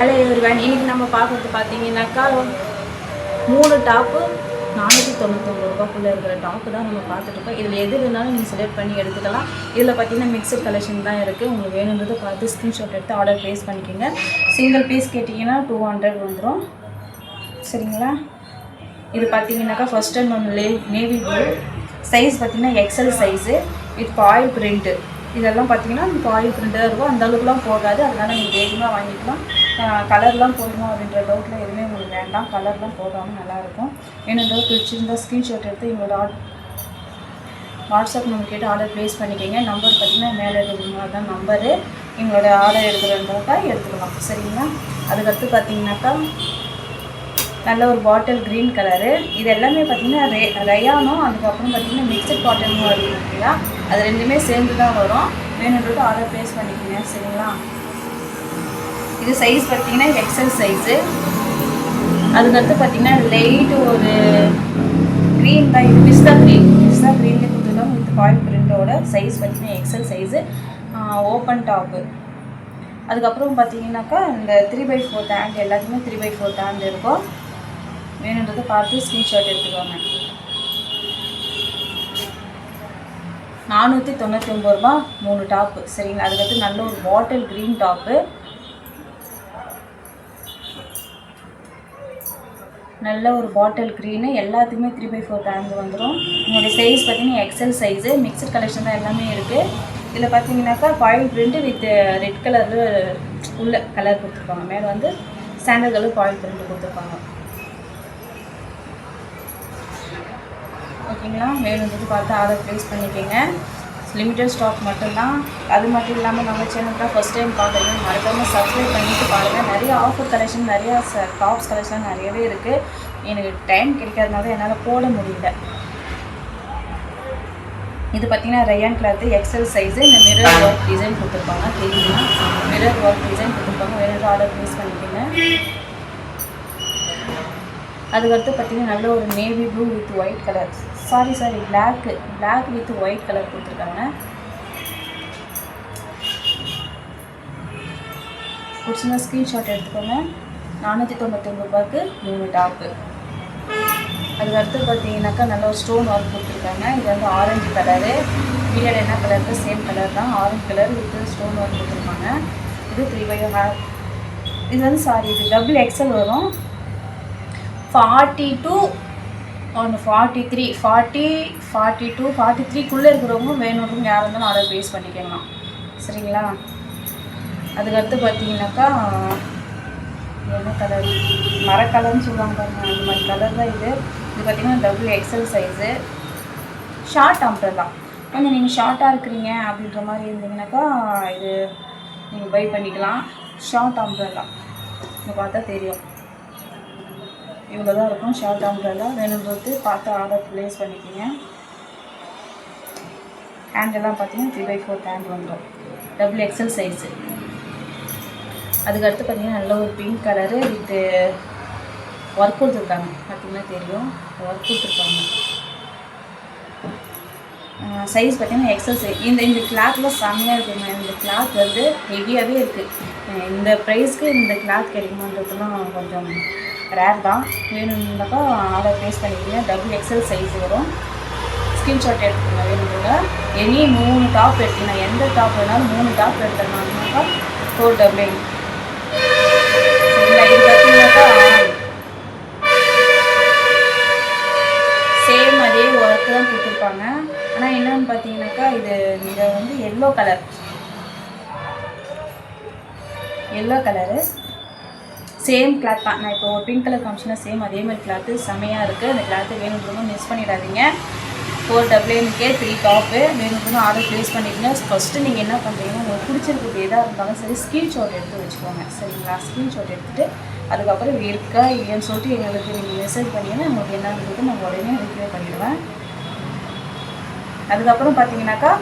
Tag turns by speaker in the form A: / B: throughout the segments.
A: Hello everyone இன்னைக்கு நம்ம பார்க்குறது பார்த்தீங்கன்னாக்கா மூணு டாப்பு நானூற்றி தொண்ணூத்தொம்பது ரூபாய்க்குள்ளே இருக்கிற டாப்பு தான் நம்ம பார்த்துட்டு இருக்கோம். இதில் எது வேணாலும் நீங்கள் செலக்ட் பண்ணி எடுத்துக்கலாம். இதில் பார்த்தீங்கன்னா மிக்சர் கலெக்ஷன் தான் இருக்குது உங்களுக்கு வேணுன்றது பார்த்து ஸ்க்ரீன்ஷாட் எடுத்து ஆர்டர் ப்ளேஸ் பண்ணிக்கோங்க. சிங்கிள் பீஸ் கேட்டிங்கன்னா டூ ஹண்ட்ரட் வந்துடும் சரிங்களா? இது பார்த்தீங்கன்னாக்கா ஃபர்ஸ்ட் டைம் ஒன்று லே நேவி ப்ளூ சைஸ் பார்த்தீங்கன்னா XL size with foil print இதெல்லாம் பார்த்தீங்கன்னா ஆயில் பிரிண்ட்டாக இருக்கும். அந்த அளவுக்குலாம் போகாது. அதனால் நீங்கள் வேகமாக வாங்கிக்கலாம். கலர்லாம் போடணும் அப்படின்ற டவுட்டில் எதுவுமே உங்களுக்கு வேண்டாம். கலர்லாம் போகாமல் நல்லாயிருக்கும் ஏன்னா டவுட் பிடிச்சிருந்தா ஸ்க்ரீன்ஷாட் எடுத்து எங்களோட ஆட் வாட்ஸ்அப் நம்பர் கேட்டு ஆர்டர் ப்ளேஸ் பண்ணிக்கோங்க. நம்பர் பார்த்தீங்கன்னா மேலே இருக்கிறவங்க தான் நம்பரு எங்களோட ஆர்டர் எடுக்கிறன்றதா எடுத்துக்கலாம். சரிங்களா? அதுக்கடுத்து பார்த்தீங்கன்னாக்கா நல்ல ஒரு பாட்டில் க்ரீன் கலரு இது எல்லாமே பார்த்தீங்கன்னா ரே ரயானும் அதுக்கப்புறம் பார்த்தீங்கன்னா மிக்சர் பாட்டிலும் வருது இல்லையா அது ரெண்டுமே சேர்ந்து தான் வரும். வேணுன்றது ஆர்டர் ப்ளேஸ் பண்ணிக்கோங்க சரிங்களா? இது சைஸ் பார்த்தீங்கன்னா எக்ஸல் சைஸு அதுக்கடுத்து பார்த்தீங்கன்னா லைட் ஒரு க்ரீன் தான். இது பிஸ்தா க்ரீன் பிஸ்தா க்ரீன்லேயே கொடுத்துருக்காங்க வித் ஃபாயில் பிரிண்டோட சைஸ் பார்த்தீங்கன்னா எக்ஸல் சைஸு ஓப்பன் டாப்பு அதுக்கப்புறம் பார்த்தீங்கன்னாக்கா இந்த த்ரீ பை ஃபோர் ஹேண்ட் எல்லாத்துக்குமே த்ரீ பை ஃபோர் ஹேண்ட் இருக்கும். வேணுன்றதை பார்த்து ஸ்க்ரீன்ஷாட் எடுத்துக்கோங்க. நானூற்றி தொண்ணூற்றி ஒம்பது ரூபா மூணு டாப்பு சரிங்களா? அதுக்கடுத்து நல்ல ஒரு பாட்டில் க்ரீன் டாப்பு நல்ல ஒரு பாட்டில் க்ரீனு எல்லாத்துக்குமே த்ரீ பை ஃபோர் ஹேண்ட் வந்துடும் உங்களுடைய சைஸ் பார்த்தீங்கன்னா எக்ஸல் சைஸு மிக்சட் கலெக்ஷன் தான் எல்லாமே இருக்குது இதில் பார்த்தீங்கன்னாக்கா பாயில் பிரிண்ட்டு வித் ரெட் கலரில் உள்ள கலர் கொடுத்துருப்பாங்க. மேலே வந்து சாண்டல் கலர் பாயில் பிரிண்ட்டு கொடுத்துருப்பாங்க. ஓகேங்களா வேணுன்றது பார்த்து ஆர்டர் ப்ளேஸ் பண்ணிக்கோங்க. லிமிட்டட் ஸ்டாக் மட்டும்தான். அது மட்டும் இல்லாமல் நம்ம சேனல் ஃபஸ்ட் டைம் பார்க்குறீங்க மறக்காமல் சப்ஸ்கிரைப் பண்ணிட்டு பாருங்கள் நிறைய ஆஃபர் கலெக்ஷன் நிறையா டாப்ஸ் கலெக்ஷன் நிறையவே இருக்குது எனக்கு டைம் கிடைக்காதனால என்னால் போட முடியல. இது பார்த்தீங்கன்னா ரயான் கிளாத்து எக்ஸல் சைஸு இந்த மிரர் ஒர்க் டிசைன் கொடுத்துருப்பாங்க. தெரியுமா? மிரர் ஒர்க் டிசைன் கொடுத்துருப்பாங்க. வேறு ஆர்டர் ப்ளேஸ் பண்ணிக்கோங்க. அதுக்கடுத்து பார்த்தீங்கன்னா நல்ல ஒரு navy blue with white colour sari sari black black with white colour கொடுத்துருக்காங்க. பிடிச்சிருந்தா ஸ்க்ரீன்ஷாட் எடுத்துக்கோங்க. நானூற்றி தொண்ணூத்தொம்பது ரூபாய்க்கு மூணு டாப்பு அதுக்கடுத்து பார்த்தீங்கன்னாக்கா நல்ல ஒரு ஸ்டோன் ஒர்க் கொடுத்துருக்காங்க. இது வந்து ஆரஞ்சு கலரு பின்னாடி என்ன கலருக்கு சேம் கலர் தான். Orange colour with stone work கொடுத்துருப்பாங்க இது த்ரீ பை ஹேர் இது வந்து சாரி இது டபுள் எக்ஸல் வரும். ஃபார்ட்டி டூ ஒன்று forty three forty forty two forty த்ரீக்குள்ளே இருக்கிறவங்க வேணுன்றவங்க யார் இருந்தாலும் ஆர்டர் ப்ளேஸ் பண்ணிக்கலாம். சரிங்களா? அதுக்கடுத்து பார்த்தீங்கன்னாக்கா என்ன கலர் மரக்கலர்னு சொல்லுவாங்க பாருங்க அந்த மாதிரி கலர் தான் இது. இது பார்த்தீங்கன்னா double XL size short umbrella கொஞ்சம் நீங்கள் ஷார்ட்டாக இருக்கிறீங்க அப்படின்ற மாதிரி இருந்தீங்கன்னாக்கா இது நீங்கள் பை பண்ணிக்கலாம். ஷார்ட் அம்ப்ரல்லா இங்கே பார்த்தா தெரியும். இவ்வளோ தான் இருக்கும் ஷார்ட் அம்ப்ரல்லா வேணுன்றது பார்த்து ஆர்டர் ப்ளேஸ் பண்ணிக்கோங்க. ஹேண்டெல்லாம் பார்த்தீங்கன்னா த்ரீ பை ஃபோர் ஹேண்ட் வந்துடும். டபுள் எக்ஸல் சைஸு அதுக்கடுத்து பார்த்தீங்கன்னா நல்ல ஒரு பிங்க் கலரு வித்து ஒர்க் கொடுத்துருக்காங்க. பார்த்தீங்கன்னா தெரியும். ஒர்க் கொடுத்துருக்காங்க. சைஸ் பார்த்தீங்கன்னா எக்ஸல் சைஸ் இந்த இந்த கிளாத்தில் செம்மையாக இருக்குங்க இந்த கிளாத் வந்து ஹெவியாகவே இருக்குது இந்த ப்ரைஸ்க்கு இந்த கிளாத் கிடைக்குமான்றதுலாம் கொஞ்சம் ரேர் தான். வேணும்னாக்கா ஆர்டர் ப்ளேஸ் பண்ணிக்கிங்க டபுள் எக்ஸல் சைஸ் வரும். ஸ்க்ரீன்ஷாட் எடுத்துக்கோங்க. வேணுங்க எனி மூணு டாப் எடுத்தீங்கன்னா எந்த டாப் வேணாலும் மூணு டாப் எடுத்துனாங்கனாக்கா ஃபோர் டபுள் எயிட் இது பார்த்தீங்கன்னாக்கா சேம் அதே ஒர்க்கு தான் கொடுத்துருப்பாங்க. ஆனால் என்னென்னு பார்த்தீங்கன்னாக்கா இது இதை வந்து yellow colour yellow colour same cloth தான். நான் இப்போ ஒரு பிங்க் கலர் காமிச்சினா சேம் அதே மாதிரி கிளாத்து செமையாக இருக்குது அந்த கிளாத்து வேணுன்றவங்க மிஸ் பண்ணிடாதீங்க. ஃபோர் டபுள்யூனுக்கே த்ரீ டாப்பு வேணுன்றவங்க ஆர்டர் ப்ளேஸ் பண்ணிக்கங்க ஃபஸ்ட்டு நீங்கள் என்ன பண்ணுறீங்கன்னா உங்களுக்கு பிடிச்சிருக்கு எதாக இருந்தாலும் சரி ஸ்க்ரீன்ஷாட் எடுத்து வச்சுக்கோங்க. சரிங்களா? ஸ்க்ரீன்ஷாட் எடுத்துகிட்டு அதுக்கப்புறம் இருக்கா இல்லைன்னு சொல்லிட்டு எங்களுக்கு நீங்கள் மெசேஜ் பண்ணிங்கன்னா உங்களுக்கு என்னன்றது நான் உடனே ரிப்ளை பண்ணிடுவேன். அதுக்கப்புறம் பார்த்தீங்கன்னாக்கா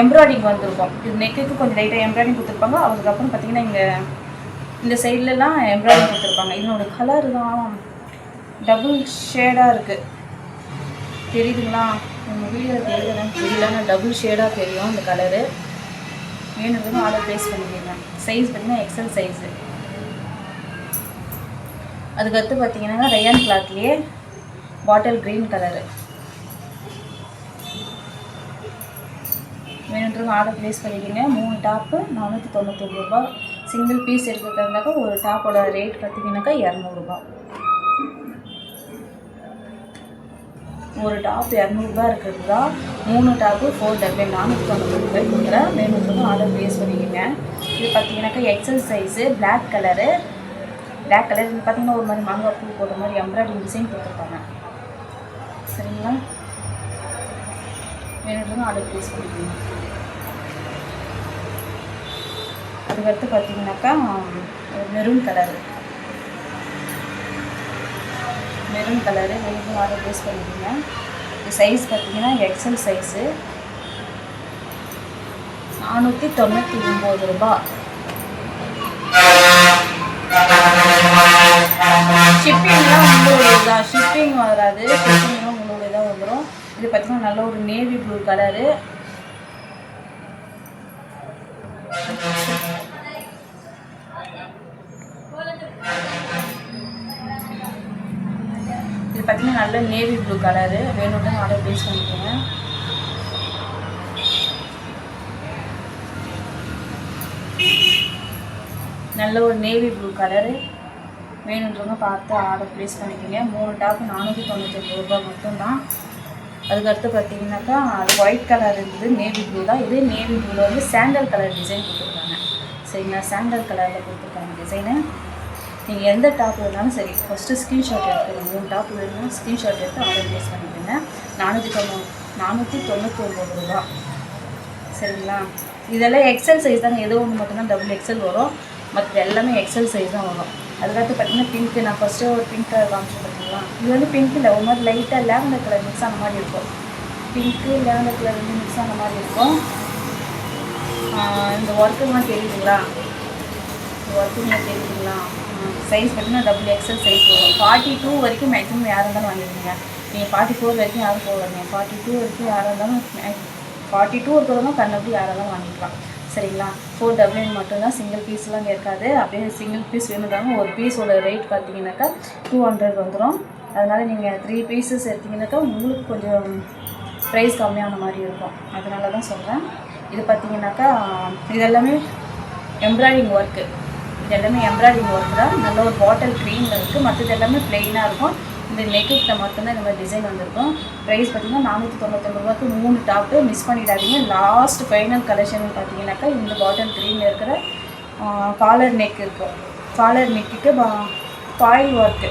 A: எம்ப்ராய்டிங் வந்திருக்கும். இது நெக்குக்கு கொஞ்சம் லைட்டாக எம்ப்ராய்டிங் கொடுத்துருப்பாங்க. அதுக்கப்புறம் பார்த்தீங்கன்னா இங்கே இந்த சைட்லலாம் எம்ப்ராய்டரி கொடுத்துருப்பாங்க. இதனோட கலர் தான் டபுள் ஷேடாக இருக்குது தெரியுதுங்களா? உங்கள் வீடியோ தெரியுதுன்னு தெரியல. ஆனால் டபுள் ஷேடாக தெரியும் இந்த கலரு வேணுங்கிறது ஆர்டர் ப்ளேஸ் பண்ணிக்கிறேன் சைஸ் பார்த்தீங்கன்னா எக்ஸல் சைஸு அதுக்கடுத்து பார்த்தீங்கன்னா ரயான் கிளாத்லேயே பாட்டில் க்ரீன் கலரு வேணுன்றவங்க ஆர்டர் ப்ளேஸ் பண்ணிக்கிங்க. மூணு டாப்பு நானூற்றி தொண்ணூத்தொம்பது ரூபாய். சிங்கிள் பீஸ் எடுக்கிறதாக்கா ஒரு டாப்போட ரேட் பார்த்தீங்கன்னாக்கா இரநூறுபா. ஒரு டாப் இரநூறுபா இருக்கிறது தான் மூணு டாப்பு ஃபோர் டபுள் நானூற்றி தொண்ணூறு ரூபாய் கொடுக்குறேன் வேணுன்றவங்க ஆர்டர் ப்ளேஸ் பண்ணிக்கோங்க. இது பார்த்தீங்கன்னாக்கா XL size black colour black colour இது பார்த்தீங்கன்னா ஒரு மாதிரி மாங்காய் பூ போட்ட மாதிரி எம்ப்ராய்டிங் டிசைன் கொடுத்துருப்பாங்க சரிங்களா? வேணுன்றவங்க ஆர்டர் ப்ளேஸ் பண்ணிக்கோங்க. அதுக்கடுத்து பார்த்தீங்கன்னாக்கா மெரூன் கலரு மெரூன் கலரு வேணும் ஆர்டர் ப்ளேஸ் பண்ணிக்கோங்க. இது சைஸ் பார்த்தீங்கன்னா எக்ஸல் சைஸு நானூற்றி தொண்ணூற்றி ஒம்பது ரூபா. ஷிப்பிங்லாம் உங்களுடைய தான். ஷிப்பிங் வராது. ஷிப்பிங்லாம் உங்களுடைய தான் வந்துடும் இது பார்த்தீங்கன்னா நல்ல ஒரு நேவி ப்ளூ கலரு இது பார்த்தீங்கன்னா நல்ல நேவி ப்ளூ கலரு வேணும்னா ஆர்டர் ப்ளேஸ் பண்ணிக்கோங்க. நல்ல ஒரு நேவி ப்ளூ கலரு வேணுன்றவங்க பார்த்து ஆர்டர் ப்ளேஸ் பண்ணிக்கோங்க. மூணு டாப் நானூற்றி தொண்ணூற்றி ரூபாய் மட்டும்தான். அதுக்கடுத்து பார்த்தீங்கன்னாக்கா அது ஒயிட் கலர் இருந்தது நேவி ப்ளூ தான். இது நேவி ப்ளூவில் வந்து சாண்டல் கலர் டிசைன் கொடுத்துருக்காங்க. சரிங்களா? சாண்டல் கலரில் கொடுத்துருக்காங்க டிசைனு நீங்கள் எந்த டாப் வேணாலும் சரி ஃபஸ்ட்டு ஸ்க்ரீன்ஷாட் எடுத்துக்கணும் மூணு டாப் வேணும்னா ஸ்க்ரீன்ஷாட் எடுத்து ஆர்டர் ப்ளேஸ் பண்ணிக்கோங்க. நானூற்றி தொண்ணூ நானூற்றி தொண்ணூற்றி ஒம்பது ரூபா. சரிங்களா? இதெல்லாம் எக்ஸல் சைஸ் தாங்க. ஏதோ ஒன்று மட்டும்தான் டபுள் எக்ஸல் வரும். மற்ற எல்லாமே எக்ஸல் சைஸ் தான் வரும். அதுக்கடுத்து பார்த்தீங்கன்னா பிங்க்கு நான் ஃபஸ்ட்டு ஒரு பிங்க் கலர் காமிச்சு பார்த்தீங்களா இது வந்து பிங்க் இல்லை. ஒரு மாதிரி லைட்டாக லேவண்டர் கலர் மிக்ஸ் ஆன மாதிரி இருக்கும். பிங்க்கு லேவண்டர் கலர் வந்து மிக்ஸ் ஆன மாதிரி இருக்கும். இந்த ஒர்க்குலாம் தெரியுதுங்களா? இந்த ஒர்க்குலாம் தெரியுதுங்களா? சைஸ் பார்த்தீங்கன்னா டபுள் எக்ஸல் சைஸ் வரும் ஃபார்ட்டி டூ வரைக்கும் மேக்ஸிமம் யாராக இருந்தாலும் வாங்கிடுவீங்க நீங்கள் ஃபார்ட்டி ஃபோர் வரைக்கும் யாரும் போகாதீங்க ஃபார்ட்டி டூ வரைக்கும் யாராக இருந்தாலும் ஃபார்ட்டி டூ இருக்கிறவங்க கண்ணப்படி யாராக இருந்தாலும் வாங்கிக்கலாம். சரிங்களா? ஃபோர் டபுள் மட்டும்தான் சிங்கிள் பீஸ்லாம் இருக்காது. அப்படியே சிங்கிள் பீஸ் வேணுதாங்க ஒரு பீஸோட ரேட் பார்த்தீங்கன்னாக்கா டூ ஹண்ட்ரட் வந்துடும் அதனால் நீங்கள் த்ரீ பீஸஸ் எடுத்தீங்கன்னாக்கா உங்களுக்கு கொஞ்சம் ப்ரைஸ் கம்மியான மாதிரி இருக்கும். அதனால தான் சொல்கிறேன் இது பார்த்தீங்கன்னாக்கா இதெல்லாமே எம்ப்ராய்டிங் ஒர்க்கு இது எல்லாமே எம்ப்ராய்டிங் ஒர்க் தான். நல்ல ஒரு பாட்டில் க்ரீனில் இருக்குது மற்றது எல்லாமே ப்ளெயினாக இருக்கும். இந்த நெக்கிட்ட மட்டும்தான் இந்த மாதிரி டிசைன் வந்திருக்கும். ப்ரைஸ் பார்த்தீங்கன்னா நானூற்றி தொண்ணூத்தொம்பது ரூபாய்க்கு மூணு டாப்பு மிஸ் பண்ணிடாதீங்க. லாஸ்ட் ஃபைனல் கலெக்ஷன் பார்த்தீங்கன்னாக்கா இந்த பாட்டில் க்ரீனில் இருக்கிற காலர் நெக் இருக்கும் காலர் நெக்குக்கு பாயில் ஒர்க்கு